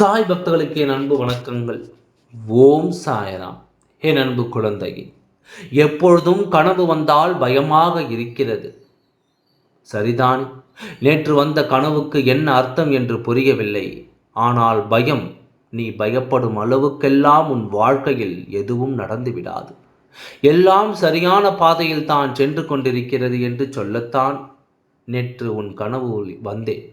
சாய் பக்தர்களுக்கு என் அன்பு வணக்கங்கள். ஓம் சாயராம். என் அன்பு குழந்தையே எப்பொழுதும் கனவு வந்தால் பயமாக இருக்கிறது. சரிதான் நேற்று வந்த கனவுக்கு என்ன அர்த்தம் என்று புரியவில்லை. ஆனால் பயம் நீ பயப்படும் அளவுக்கெல்லாம் உன் வாழ்க்கையில் எதுவும் நடந்துவிடாது எல்லாம் சரியான பாதையில் தான் சென்று கொண்டிருக்கிறது என்று சொல்லத்தான் நேற்று உன் கனவு வந்தேன்.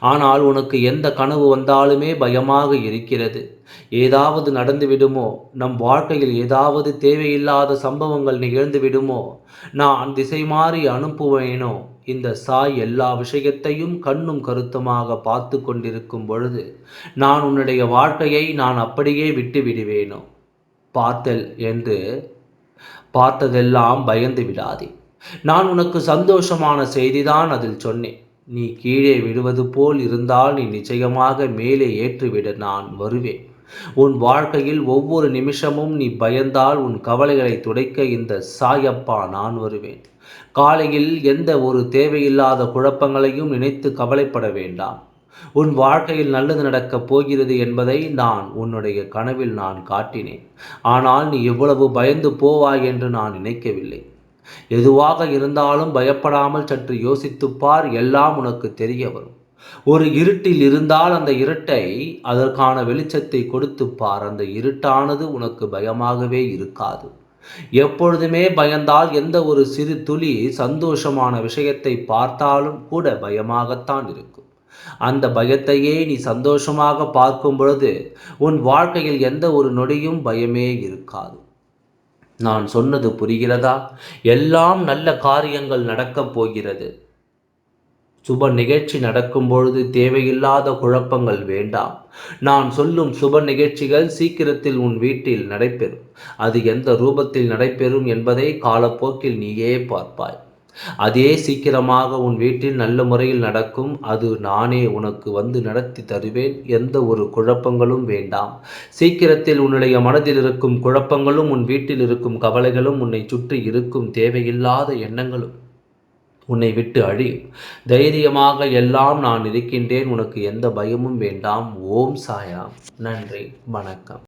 ஆனால் உனக்கு எந்த கனவு வந்தாலுமே பயமாக இருக்கிறது. ஏதாவது நடந்து விடுமோ? நம் வாழ்க்கையில் ஏதாவது தேவையில்லாத சம்பவங்கள் நிகழ்ந்து விடுமோ? நான் திசை மாறி அனுப்புவேனோ? இந்த சாய் எல்லா விஷயத்தையும் கண்ணும் கருத்துமாக பார்த்து கொண்டிருக்கும் பொழுது நான் உன்னுடைய வாழ்க்கையை நான் அப்படியே விட்டு விடுவேனோ? பார்த்தல் என்று பார்த்ததெல்லாம் பயந்து விடாதே. நான் உனக்கு சந்தோஷமான செய்திதான் அதில் சொன்னேன். நீ கீழே விடுவது போல் இருந்தால் நீ நிச்சயமாக மேலே ஏற்றுவிட நான் வருவேன். உன் வாழ்க்கையில் ஒவ்வொரு நிமிஷமும் நீ பயந்தால் உன் கவலைகளை துடைக்க இந்த சாயப்பா நான் வருவேன். காலையில் எந்த ஒரு தேவையில்லாத குழப்பங்களையும் நினைத்து கவலைப்பட வேண்டாம். உன் வாழ்க்கையில் நல்லது நடக்கப் போகிறது என்பதை நான் உன்னுடைய கனவில் நான் காட்டினேன். ஆனால் நீ எவ்வளவு பயந்து போவாய் என்று நான் நினைக்கவில்லை. எதுவாக இருந்தாலும் பயப்படாமல் சற்று யோசித்துப்பார் எல்லாம் உனக்கு தெரிய வரும். ஒரு இருட்டில் இருந்தால் அந்த இருட்டை அதற்கான வெளிச்சத்தை கொடுத்துப்பார் அந்த இருட்டானது உனக்கு பயமாகவே இருக்காது. எப்பொழுதுமே பயந்தால் எந்த ஒரு சிறு துளி சந்தோஷமான விஷயத்தை பார்த்தாலும் கூட பயமாகத்தான் இருக்கும். அந்த பயத்தையே நீ சந்தோஷமாக பார்க்கும் பொழுது உன் வாழ்க்கையில் எந்த ஒரு நொடியும் பயமே இருக்காது. நான் சொன்னது புரிகிறதா? எல்லாம் நல்ல காரியங்கள் நடக்கப் போகிறது. சுப நிகழ்ச்சி நடக்கும் பொழுது தேவையில்லாத குழப்பங்கள் வேண்டாம். நான் சொல்லும் சுப நிகழ்ச்சிகள் சீக்கிரத்தில் உன் வீட்டில் நடைபெறும். அது எந்த ரூபத்தில் நடைபெறும் என்பதை காலப்போக்கில் நீயே பார்ப்பாய். அதே சீக்கிரமாக உன் வீட்டில் நல்ல முறையில் நடக்கும் அது நானே உனக்கு வந்து நடத்தி தருவேன் எந்த ஒரு குழப்பங்களும் வேண்டாம். சீக்கிரத்தில் உன்னுடைய மனதில் இருக்கும் குழப்பங்களும் உன் வீட்டில் இருக்கும் கவலைகளும் உன்னை சுற்றி இருக்கும் தேவையில்லாத எண்ணங்களும் உன்னை விட்டு அழியும். தைரியமாக எல்லாம் நான் இருக்கின்றேன் உனக்கு எந்த பயமும் வேண்டாம். ஓம் சாயா நன்றி. வணக்கம்.